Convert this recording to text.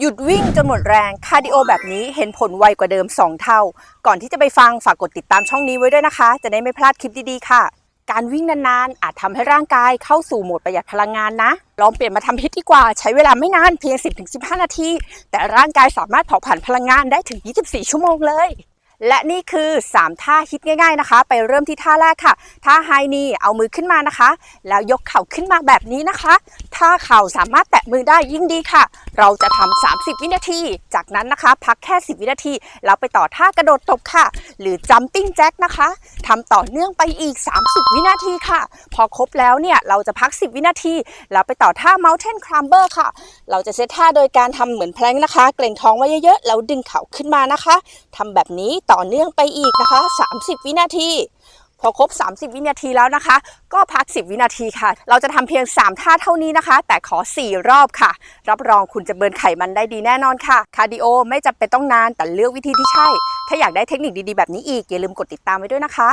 หยุดวิ่งจนหมดแรงคาร์ดิโอแบบนี้เห็นผลไวกว่าเดิม 2 เท่า ก่อนที่จะไปฟังฝากกดติดตามช่องนี้ไว้ด้วยนะคะ จะได้ไม่พลาดคลิปดีๆค่ะ การวิ่งนานๆ อาจทำให้ร่างกายเข้าสู่โหมดประหยัดพลังงานนะ ลองเปลี่ยนมาทำฮิตดีกว่า ใช้เวลาไม่นานเพียง 10-15 นาที แต่ร่างกายสามารถเผาผลาญพลังงานได้ถึง 24 ชั่วโมงเลย และนี่คือ 3 ท่าฮิตง่าย ๆนะคะ ไปเริ่มที่ท่าแรกค่ะ ท่าไฮนีเอามือขึ้นมานะคะ แล้วยกเข่าขึ้นมาแบบนี้นะคะ ถ้าเข่าสามารถแตะมือได้ยิ่งดีค่ะ เราจะทำ30 วินาที จากนั้นนะคะ พักแค่ 10 วินาที แล้วไปต่อท่ากระโดดตบค่ะ หรือ jumping jack นะคะทำต่อเนื่องไปอีก 30 วินาทีค่ะ พอครบแล้วเนี่ยเราจะพัก 10 วินาทีแล้วไปต่อท่า mountain climber ค่ะ เราจะเซตท่าโดยการทำเหมือนแพลงนะคะ เกรงท้องไว้เยอะๆแล้วดึงเข่าขึ้นมานะคะทำแบบนี้ต่อเนื่องไปอีกนะคะ 30 วินาที พอครบ 30 วินาทีแล้วนะคะ ก็พัก 10 วินาทีค่ะ เราจะทำเพียง 3 ท่าเท่านี้นะคะ แต่ขอ 4 รอบค่ะ รับรองคุณจะเบิร์นไขมันได้ดีแน่นอนค่ะคาร์ดิโอไม่จำเป็นต้องนานแต่เลือกวิธีที่ใช่ ถ้าอยากได้เทคนิคดีๆแบบนี้อีกอย่าลืมกดติดตามไว้ด้วยนะคะ